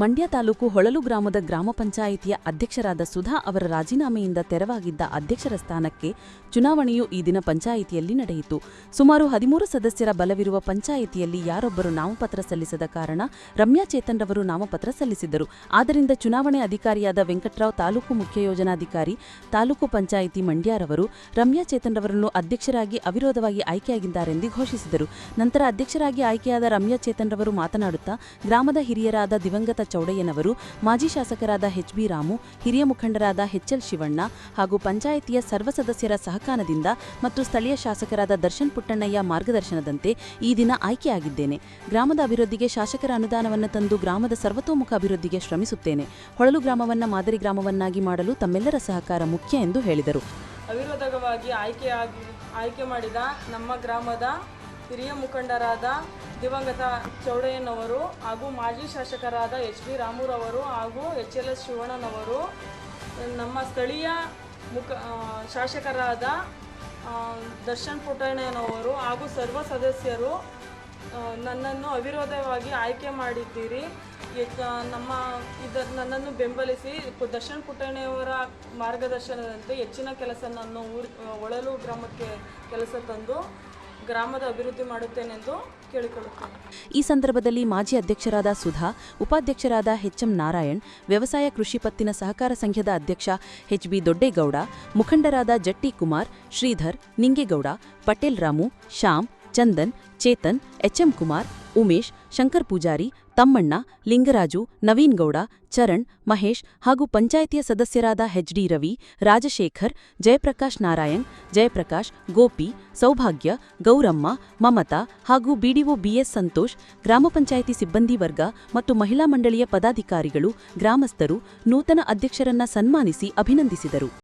ಮಂಡ್ಯ ತಾಲೂಕು ಹೊಳಲು ಗ್ರಾಮದ ಗ್ರಾಮ ಪಂಚಾಯಿತಿಯ ಅಧ್ಯಕ್ಷರಾದ ಸುಧಾ ಅವರ ರಾಜೀನಾಮೆಯಿಂದ ತೆರವಾಗಿದ್ದ ಅಧ್ಯಕ್ಷರ ಸ್ಥಾನಕ್ಕೆ ಚುನಾವಣೆಯು ಈ ದಿನ ಪಂಚಾಯಿತಿಯಲ್ಲಿ ನಡೆಯಿತು. ಸುಮಾರು ಹದಿಮೂರು ಸದಸ್ಯರ ಬಲವಿರುವ ಪಂಚಾಯಿತಿಯಲ್ಲಿ ಯಾರೊಬ್ಬರು ನಾಮಪತ್ರ ಸಲ್ಲಿಸದ ಕಾರಣ ರಮ್ಯಾ ಚೇತನ್ ರವರು ನಾಮಪತ್ರ ಸಲ್ಲಿಸಿದರು. ಆದ್ದರಿಂದ ಚುನಾವಣೆ ಅಧಿಕಾರಿಯಾದ ವೆಂಕಟರಾವ್ ತಾಲೂಕು ಮುಖ್ಯ ಯೋಜನಾಧಿಕಾರಿ, ತಾಲೂಕು ಪಂಚಾಯಿತಿ ಮಂಡ್ಯರವರು ರಮ್ಯಾ ಚೇತನ್ ರವರನ್ನು ಅಧ್ಯಕ್ಷರಾಗಿ ಅವಿರೋಧವಾಗಿ ಆಯ್ಕೆಯಾಗಿದ್ದಾರೆಂದು ಘೋಷಿಸಿದರು. ನಂತರ ಅಧ್ಯಕ್ಷರಾಗಿ ಆಯ್ಕೆಯಾದ ರಮ್ಯಾ ಚೇತನ್ ರವರು ಮಾತನಾಡುತ್ತಾ, ಗ್ರಾಮದ ಹಿರಿಯರಾದ ದಿವಂಗತ ಚೌಡಯ್ಯನವರು, ಮಾಜಿ ಶಾಸಕರಾದ ಎಚ್ ಬಿ ರಾಮು, ಹಿರಿಯ ಮುಖಂಡರಾದ ಎಚ್ಎಲ್ ಶಿವಣ್ಣ ಹಾಗೂ ಪಂಚಾಯಿತಿಯ ಸರ್ವ ಸದಸ್ಯರ ಸಹಕಾರದಿಂದ ಮತ್ತು ಸ್ಥಳೀಯ ಶಾಸಕರಾದ ದರ್ಶನ್ ಪುಟ್ಟಣ್ಣಯ್ಯ ಮಾರ್ಗದರ್ಶನದಂತೆ ಈ ದಿನ ಆಯ್ಕೆಯಾಗಿದ್ದೇನೆ. ಗ್ರಾಮದ ಅಭಿವೃದ್ಧಿಗೆ ಶಾಸಕರ ಅನುದಾನವನ್ನು ತಂದು ಗ್ರಾಮದ ಸರ್ವತೋಮುಖ ಅಭಿವೃದ್ಧಿಗೆ ಶ್ರಮಿಸುತ್ತೇನೆ. ಹೊಳಲು ಗ್ರಾಮವನ್ನು ಮಾದರಿ ಗ್ರಾಮವನ್ನಾಗಿ ಮಾಡಲು ತಮ್ಮೆಲ್ಲರ ಸಹಕಾರ ಮುಖ್ಯ ಎಂದು ಹೇಳಿದರು. ಅವಿರೋಧವಾಗಿ ಆಯ್ಕೆಯಾಗಿ ಆಯ್ಕೆ ಮಾಡಿದ ನಮ್ಮ ಗ್ರಾಮದ ಹಿರಿಯ ಮುಖಂಡರಾದ ದಿವಂಗತ ಚೌಡಯ್ಯನವರು ಹಾಗೂ ಮಾಜಿ ಶಾಸಕರಾದ ಎಚ್ ಬಿ ರಾಮುರವರು ಹಾಗೂ ಎಚ್ ಎಲ್ ಎಸ್ ಶಿವಣ್ಣನವರು. ನಮ್ಮ ಸ್ಥಳೀಯ ಮುಖ ಶಾಸಕರಾದ ದರ್ಶನ್ ಪುಟ್ಟಣ್ಣನವರು ಹಾಗೂ ಸರ್ವ ಸದಸ್ಯರು ನನ್ನನ್ನು ಅವಿರೋಧವಾಗಿ ಆಯ್ಕೆ ಮಾಡಿದ್ದೀರಿ. ನಮ್ಮ ಇದ, ನನ್ನನ್ನು ಬೆಂಬಲಿಸಿ ದರ್ಶನ್ ಪುಟ್ಟಣ್ಣಯವರ ಮಾರ್ಗದರ್ಶನದಂತೆ ಹೆಚ್ಚಿನ ಕೆಲಸ ನನ್ನ ಊರು ಒಳಲು ಗ್ರಾಮಕ್ಕೆ ಕೆಲಸ ತಂದು ಗ್ರಾಮದ ಅಭಿವೃದ್ಧಿ ಮಾಡುತ್ತೇನೆಂದು ಕೇಳಿಕೊಳ್ಳುತ್ತೇನೆ. ಈ ಸಂದರ್ಭದಲ್ಲಿ ಮಾಜಿ ಅಧ್ಯಕ್ಷರಾದ ಸುಧಾ, ಉಪಾಧ್ಯಕ್ಷರಾದ ಎಚ್ಎಂ ನಾರಾಯಣ್, ವ್ಯವಸಾಯ ಕೃಷಿ ಪತ್ತಿನ ಸಹಕಾರ ಸಂಘದ ಅಧ್ಯಕ್ಷ ಎಚ್ಬಿ ದೊಡ್ಡೇಗೌಡ, ಮುಖಂಡರಾದ ಜಟ್ಟಿ ಕುಮಾರ್, ಶ್ರೀಧರ್, ನಿಂಗೇಗೌಡ, ಪಟೇಲ್ ರಾಮು, ಶ್ಯಾಮ್, ಚಂದನ್, ಚೇತನ್, ಎಚ್ಎಂ ಕುಮಾರ್, ಉಮೇಶ್, ಶಂಕರ್ ಪೂಜಾರಿ ತಮ್ಮಣ್ಣ, ಲಿಂಗರಾಜು, ನವೀನ್ ಗೌಡ, ಚರಣ್, ಮಹೇಶ್ ಹಾಗೂ ಪಂಚಾಯಿತಿಯ ಸದಸ್ಯರಾದ ಹೆಚ್ಡಿ ರವಿ, ರಾಜಶೇಖರ್, ಜಯಪ್ರಕಾಶ್ ನಾರಾಯಣ್, ಜಯಪ್ರಕಾಶ್, ಗೋಪಿ, ಸೌಭಾಗ್ಯ, ಗೌರಮ್ಮ, ಮಮತಾ ಹಾಗೂ ಬಿಡಿಒ ಬಿಎಸ್ ಸಂತೋಷ್, ಗ್ರಾಮ ಪಂಚಾಯಿತಿ ಸಿಬ್ಬಂದಿ ವರ್ಗ ಮತ್ತು ಮಹಿಳಾ ಮಂಡಳಿಯ ಪದಾಧಿಕಾರಿಗಳು, ಗ್ರಾಮಸ್ಥರು ನೂತನ ಅಧ್ಯಕ್ಷರನ್ನ ಸನ್ಮಾನಿಸಿ ಅಭಿನಂದಿಸಿದರು.